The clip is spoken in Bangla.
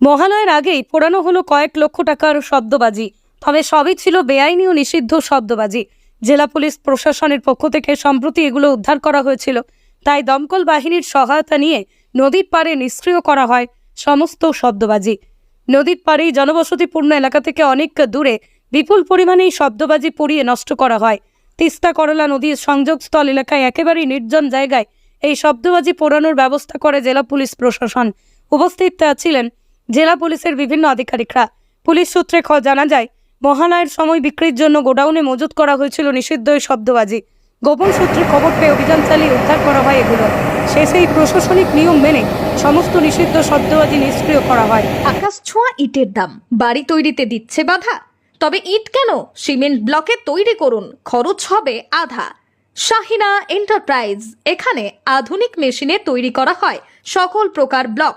মহালয়ের আগেই পোড়ানো হলো কয়েক লক্ষ টাকার শব্দবাজি, তবে সবই ছিল বেআইনি ও নিষিদ্ধ শব্দবাজি। জেলা পুলিশ প্রশাসনের পক্ষ থেকে সম্প্রতি এগুলো উদ্ধার করা হয়েছিল। তাই দমকল বাহিনীর সহায়তা নিয়ে নদীর পাড়ে নিষ্ক্রিয় করা হয় সমস্ত শব্দবাজি। নদীর পাড়েই জনবসতিপূর্ণ এলাকা থেকে অনেক দূরে বিপুল পরিমাণে এই শব্দবাজি পুড়িয়ে নষ্ট করা হয়। তিস্তা করলা নদীর সংযোগস্থল এলাকায় একেবারেই নির্জন জায়গায় এই শব্দবাজি পোড়ানোর ব্যবস্থা করে জেলা পুলিশ প্রশাসন। উপস্থিত ছিলেন জেলা পুলিশের বিভিন্ন আধিকারিকরা। পুলিশ সূত্রে খ জানা যায়, মহালয়ের সময় বিক্রির জন্য গোডাউনে মজুত করা হয়েছিল নিষিদ্ধ শব্দবাজি। গোপন সূত্রে খবর পেয়ে অভিযান চালিয়ে উদ্ধার করা হয় এগুলো। শেষেই প্রশাসনিক নিয়ম মেনে সমস্ত নিষিদ্ধ শব্দবাজি নিষ্ক্রিয় করা হয়। আকাশ ছোঁয়া ইটের দাম। বাড়ি তৈরিতে দিচ্ছে বাধা। তবে ইট কেন? সিমেন্ট ব্লকে তৈরি করুন, খরচ হবে আধা। শাহিনা এন্টারপ্রাইজ, এখানে আধুনিক মেশিনে তৈরি করা হয় সকল প্রকার ব্লক।